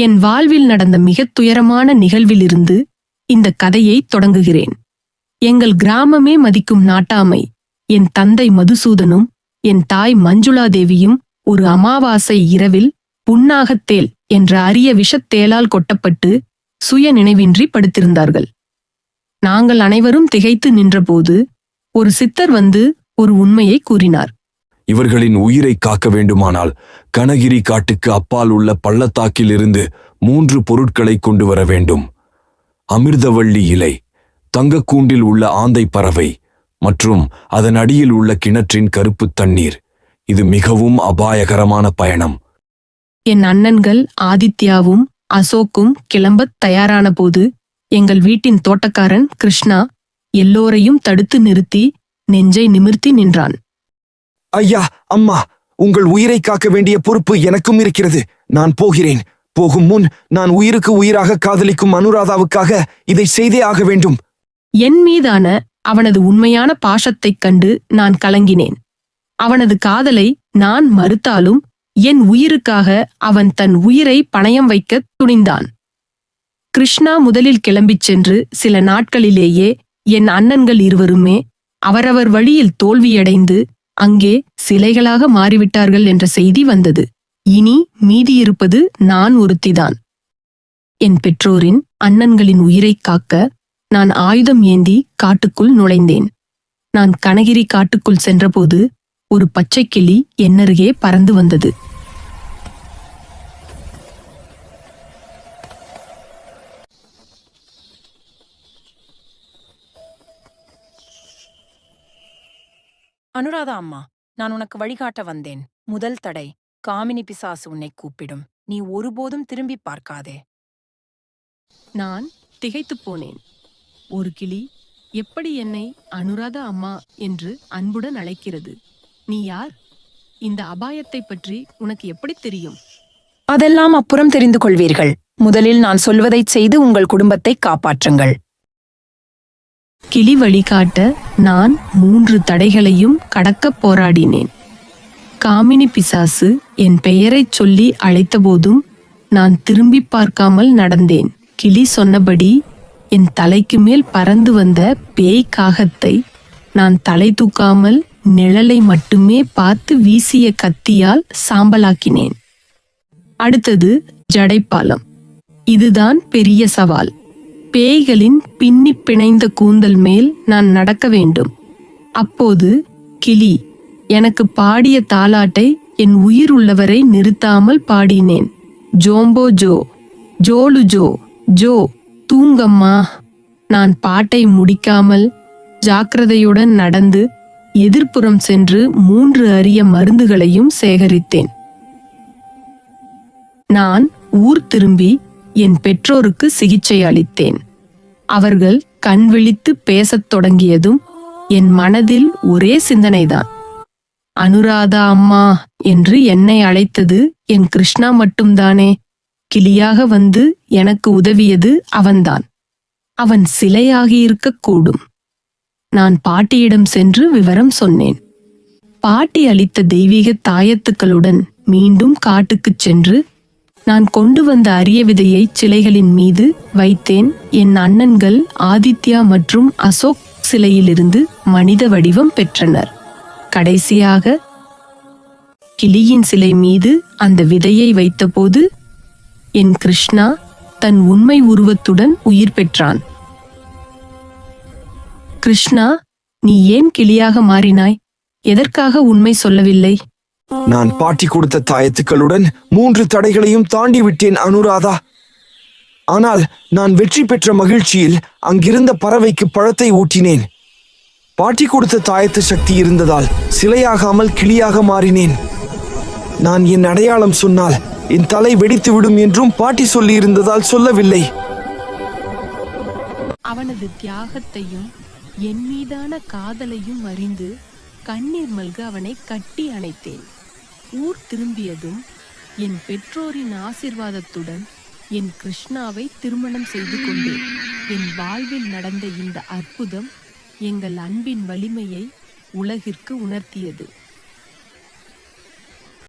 என் வாழ்வில் நடந்த மிகத் துயரமான நிகழ்விலிருந்து இந்த கதையை தொடங்குகிறேன். எங்கள் கிராமமே மதிக்கும் நாட்டாமை என் தந்தை மதுசூதனும் என் தாய் மஞ்சுளாதேவியும் ஒரு அமாவாசை இரவில் புண்ணாகத்தேல் என்ற அரிய விஷத்தேலால் கொட்டப்பட்டு சுய நினைவின்றி படுத்திருந்தார்கள். நாங்கள் அனைவரும் திகைத்து நின்றபோது ஒரு சித்தர் வந்து ஒரு உண்மையை கூறினார். இவர்களின் உயிரை காக்க வேண்டுமானால் கனகிரி காட்டுக்கு அப்பால் உள்ள பள்ளத்தாக்கிலிருந்து மூன்று பொருட்களை கொண்டு வர வேண்டும். அமிர்தவள்ளி இலை தங்கக்கூண்டில் உள்ள ஆந்தை பறவை மற்றும் அதன் அடியில் உள்ள கிணற்றின் கருப்பு தண்ணீர். இது மிகவும் அபாயகரமான பயணம். என் அண்ணன்கள் ஆதித்யாவும் அசோக்கும் கிளம்பத் தயாரான போது எங்கள் வீட்டின் தோட்டக்காரன் கிருஷ்ணா எல்லோரையும் தடுத்து நிறுத்தி நெஞ்சை நிமிர்த்தி நின்றான். ஐயா அம்மா உங்கள் உயிரை காக்க வேண்டிய பொறுப்பு எனக்கும் இருக்கிறது. நான் போகிறேன். போகும் முன் நான் உயிருக்கு உயிராக காதலிக்கும் அனுராதாவுக்காக இதை செய்தே ஆக வேண்டும். என் மீதான அவனது உண்மையான பாசத்தைக் கண்டு நான் கலங்கினேன். அவனது காதலை நான் மறுத்தாலும் என் உயிருக்காக அவன் தன் உயிரை பணயம் வைக்கத் துணிந்தான். கிருஷ்ணா முதலில் கிளம்பிச் சென்று சில நாட்களிலேயே என் அண்ணன்கள் இருவருமே அவரவர் வழியில் தோல்வியடைந்து அங்கே சிலைகளாக மாறிவிட்டார்கள் என்ற செய்தி வந்தது. இனி மீதியிருப்பது நான் ஒருத்திதான். என் பெற்றோரின் அண்ணன்களின் உயிரைக் காக்க நான் ஆயுதம் ஏந்தி காட்டுக்குள் நுழைந்தேன். நான் கனகிரி காட்டுக்குள் சென்றபோது ஒரு பச்சைக் கிளி என்னருகே பறந்து வந்தது. அனுராதா அம்மா நான் உனக்கு வழிகாட்ட வந்தேன். முதல் தடை காமினி பிசாசு உன்னை கூப்பிடும். நீ ஒருபோதும் திரும்பி பார்க்காதே. நான் திகைத்துப் போனேன். ஒரு கிளி எப்படி என்னை அனுராதா அம்மா என்று அன்புடன் அழைக்கிறது? நீ யார்? இந்த அபாயத்தைப் பற்றி உனக்கு எப்படி தெரியும்? அதெல்லாம் அப்புறம் தெரிந்து கொள்வீர்கள். முதலில் நான் சொல்வதைச் செய்து உங்கள் குடும்பத்தை காப்பாற்றுங்கள். கிளி வழிகாட்ட நான் மூன்று தடைகளையும் கடக்கப் போராடினேன். காமினி பிசாசு என் பெயரைச் சொல்லி அழைத்தபோதும் நான் திரும்பிப் பார்க்காமல் நடந்தேன். கிளி சொன்னபடி என் தலைக்கு மேல் பறந்து வந்த பேய் காகத்தை நான் தலை தூக்காமல் நிழலை மட்டுமே பார்த்து வீசிய கத்தியால் சாம்பலாக்கினேன். அடுத்தது ஜடைப்பாலம். இதுதான் பெரிய சவால். பேய்களின் பின்னிப் பிணைந்த கூந்தல் மேல் நான் நடக்க வேண்டும். அப்போது கிளி எனக்கு பாடிய தாலாட்டை என் உயிர் உள்ளவரை நிறுத்தாமல் பாடினேன். ஜோம்போ ஜோ ஜோலு ஜோ ஜோ தூங்கம்மா. நான் பாட்டை முடிக்காமல் ஜாக்கிரதையுடன் நடந்து எதிர்ப்புறம் சென்று மூன்று அரிய மருந்துகளையும் சேகரித்தேன். நான் ஊர் திரும்பி என் பெற்றோருக்கு சிகிச்சை அளித்தேன். அவர்கள் கண் விழித்து பேசத் தொடங்கியதும் என் மனதில் ஒரே சிந்தனைதான். அனுராதா அம்மா என்று என்னை அழைத்தது என் கிருஷ்ணா மட்டும்தானே. கிளியாக வந்து எனக்கு உதவியது அவன்தான். அவன் சிலையாகியிருக்கக்கூடும் நான் பாட்டியிடம் சென்று விவரம் சொன்னேன். பாட்டி அளித்த தெய்வீக தாயத்துக்களுடன் மீண்டும் காட்டுக்குச் சென்று நான் கொண்டு வந்த அரிய விதையை சிலைகளின் மீது வைத்தேன். என் அண்ணன்கள் ஆதித்யா மற்றும் அசோக் சிலையிலிருந்து மனித வடிவம் பெற்றனர். கடைசியாக கிளியின் சிலை மீது அந்த விதையை வைத்தபோது என் கிருஷ்ணா தன் உண்மை உருவத்துடன் உயிர் பெற்றான். கிருஷ்ணா நீ ஏன் கிளியாக மாறினாய்? எதற்காக உண்மை சொல்லவில்லை? நான் பாட்டி கொடுத்த தாயத்துக்களுடன் மூன்று தடைகளையும் தாண்டி விட்டேன் அனுராதா. ஆனால் நான் வெற்றி பெற்ற மகிழ்ச்சியில் அங்கிருந்த பறவைக்கு பழத்தை ஊட்டினேன். பாட்டி கொடுத்த தாயத்து சக்தி இருந்ததால் சிலையாகாமல் கிளியாக மாறினேன். நான் என் அடையாளம் சொன்னால் என் தலை வெடித்து விடும் என்றும் பாட்டி சொல்லி இருந்ததால் சொல்லவில்லை. அவனது தியாகத்தையும் என் மீதான காதலையும் அறிந்து கண்ணீர் மல்க அவனை கட்டி அணைத்தேன். ஊர் திரும்பியதும் என் பெற்றோரின் ஆசிர்வாதத்துடன் என் கிருஷ்ணாவை திருமணம் செய்து கொண்டேன். என் வாழ்வில் நடந்த இந்த அற்புதம் எங்கள் அன்பின் வலிமையை உலகிற்கு உணர்த்தியது.